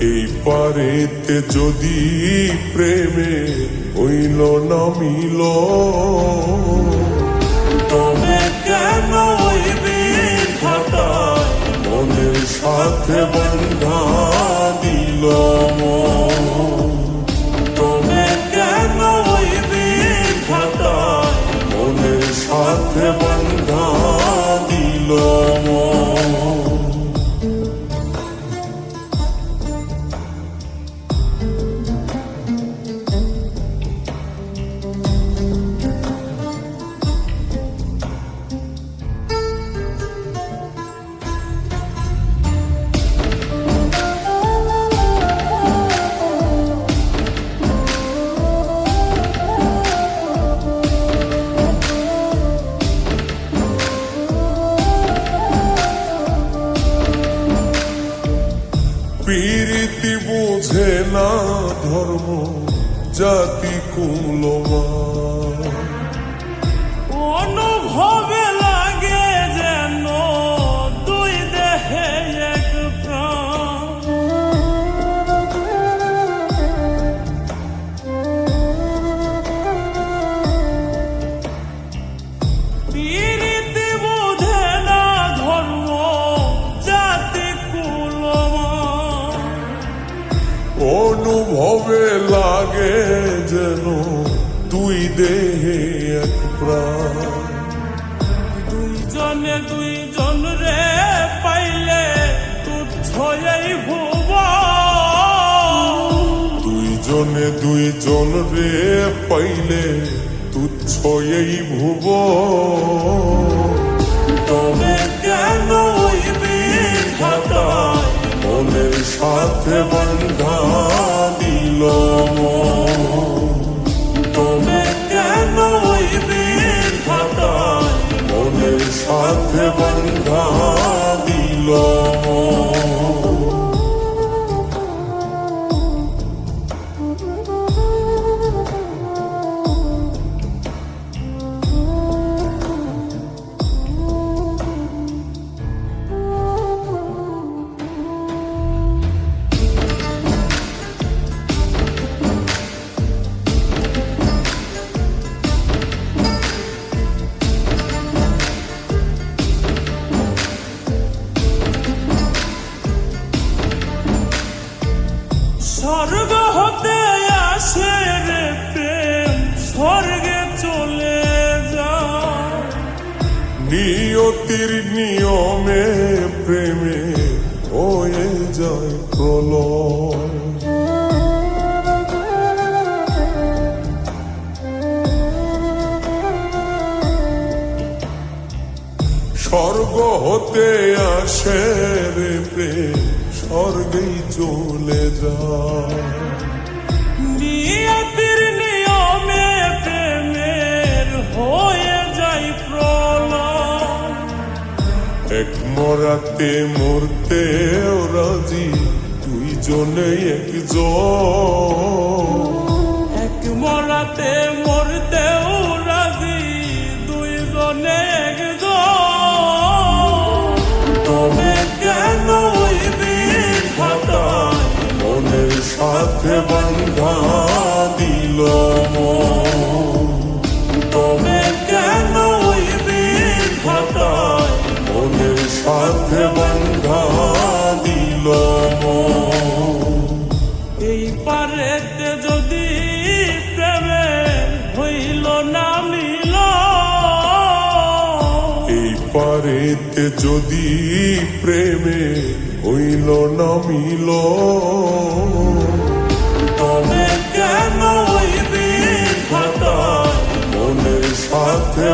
এই পারেতে যদি প্রেমে হইল না মিল, তবে কেন মনের সাথে বন্ধা দিল। তবে কেন মনের সাথে পীরিতি বোঝে না ধর্ম জাতি কুলমা অনুভবে লাগে যেন তুই দেহে এক প্রাণ। দুইজনে দুইজন রে পাইলে তুচ্ছ এই ভুব দুইজনে দুইজন রে পাইলে তুচ্ছ এই ভুব তবে সাথে বন্ধা দিল মন। কেন মনের সাথে বন্ধা দিল স্বর্গ হতে আসে রে প্রেম, স্বর্গে চলে যায় নিয়তির নিয়মে প্রেমে হয়ে যায় প্রলয়। স্বর্গ হতে আসে রে প্রেম স্বর্গেই চলে যায় নিয়তির নিয়মে প্রেমের হয়ে যাই প্রলয় এক মরাতে মরতে রাজি দুইজনে একজন। এই পারেতে যদি প্রেমে হইল না মিল। এই পারেতে যদি প্রেমে হইল না মিল। তবে কেন বিধাতায় মনের সাথে